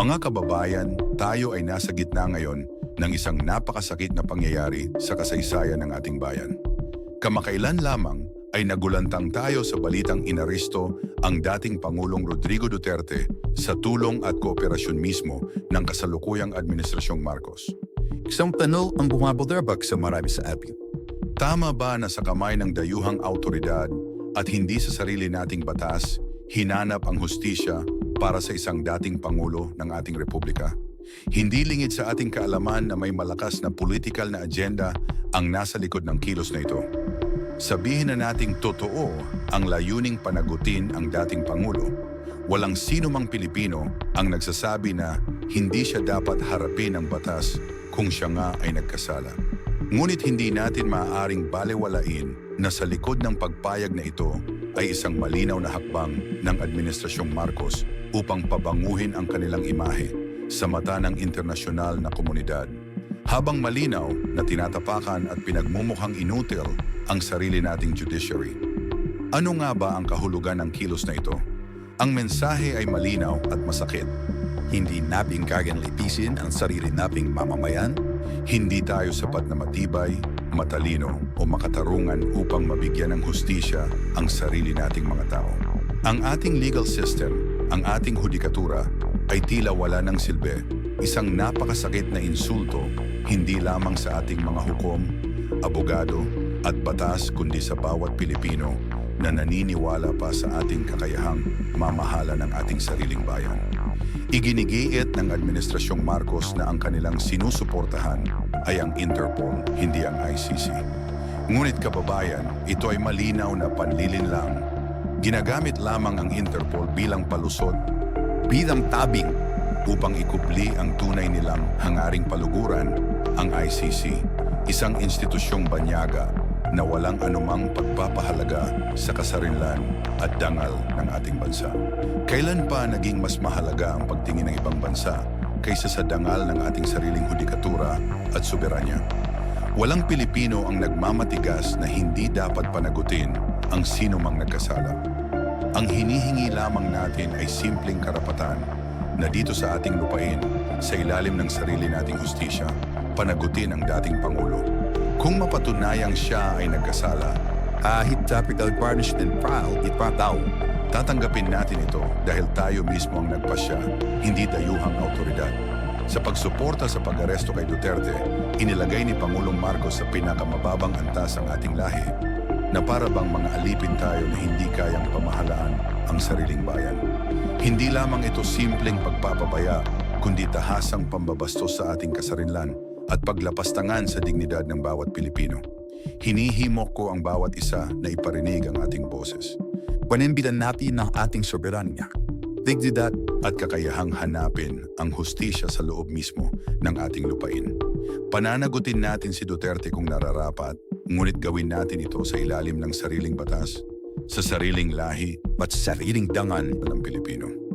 Mga kababayan, tayo ay nasa gitna ngayon ng isang napakasakit na pangyayari sa kasaysayan ng ating bayan. Kamakailan lamang ay nagulantang tayo sa balitang inaristo ang dating Pangulong Rodrigo Duterte sa tulong at kooperasyon mismo ng kasalukuyang Administrasyong Marcos. Isang tanong ang bumabulderbag sa marami sa atin. Tama ba na sa kamay ng dayuhang autoridad at hindi sa sarili nating batas, hinanap ang hustisya para sa isang dating Pangulo ng ating Republika? Hindi lingid sa ating kaalaman na may malakas na political na agenda ang nasa likod ng kilos na ito. Sabihin na nating totoo ang layuning panagutin ang dating Pangulo. Walang sino mang Pilipino ang nagsasabi na hindi siya dapat harapin ng batas kung siya nga ay nagkasala. Ngunit hindi natin maaaring balewalain na sa likod ng pagpayag na ito ay isang malinaw na hakbang ng Administrasyong Marcos upang pabanguhin ang kanilang imahe sa mata ng internasyonal na komunidad. Habang malinaw na tinatapakan at pinagmumukhang inutil ang sarili nating judiciary. Ano nga ba ang kahulugan ng kilos na ito? Ang mensahe ay malinaw at masakit. Hindi natin kayang lipisin ang sarili nating mamamayan. Hindi tayo sapat na matibay, matalino o makatarungan upang mabigyan ng hustisya ang sarili nating mga tao. Ang ating legal system, ang ating hudikatura, ay tila wala ng silbi. Isang napakasakit na insulto, hindi lamang sa ating mga hukom, abogado at batas kundi sa bawat Pilipino na naniniwala pa sa ating kakayahang mamahala ng ating sariling bayan. Iginigiit ng Administrasyong Marcos na ang kanilang sinusuportahan ay ang Interpol, hindi ang ICC. Ngunit kababayan, ito ay malinaw na panlilin lang. Ginagamit lamang ang Interpol bilang palusot Bilang tabing, upang ikupli ang tunay nilang hangaring paluguran, ang ICC, isang institusyong banyaga na walang anumang pagpapahalaga sa kasarinlan at dangal ng ating bansa. Kailan pa naging mas mahalaga ang pagtingin ng ibang bansa kaysa sa dangal ng ating sariling hudikatura at soberanya? Walang Pilipino ang nagmamatigas na hindi dapat panagutin ang sino mang nagkasala. Ang hinihingi lamang natin ay simpleng karapatan na dito sa ating lupain, sa ilalim ng sarili nating hustisya, panagutin ang dating Pangulo. Kung mapatunayang siya ay nagkasala, kahit capital punishment trial, ipataw. Tatanggapin natin ito dahil tayo mismo ang nagpasya, hindi dayuhang autoridad. Sa pagsuporta sa pag-aresto kay Duterte, inilagay ni Pangulong Marcos sa pinakamababang antas ang ating lahi na para bang mga alipin tayo na hindi kayang pamahalaan ang sariling bayan. Hindi lamang ito simpleng pagpapabaya, kundi tahasang pambabastos sa ating kasarinlan at paglapastangan sa dignidad ng bawat Pilipino. Hinihimok ko ang bawat isa na iparinig ang ating boses Panimbilan natin ng ating soberanya. Dignidad at kakayahang hanapin ang hustisya sa loob mismo ng ating lupain. Pananagutin natin si Duterte kung nararapat, ngunit gawin natin ito sa ilalim ng sariling batas, sa sariling lahi at sariling dangan ng Pilipino.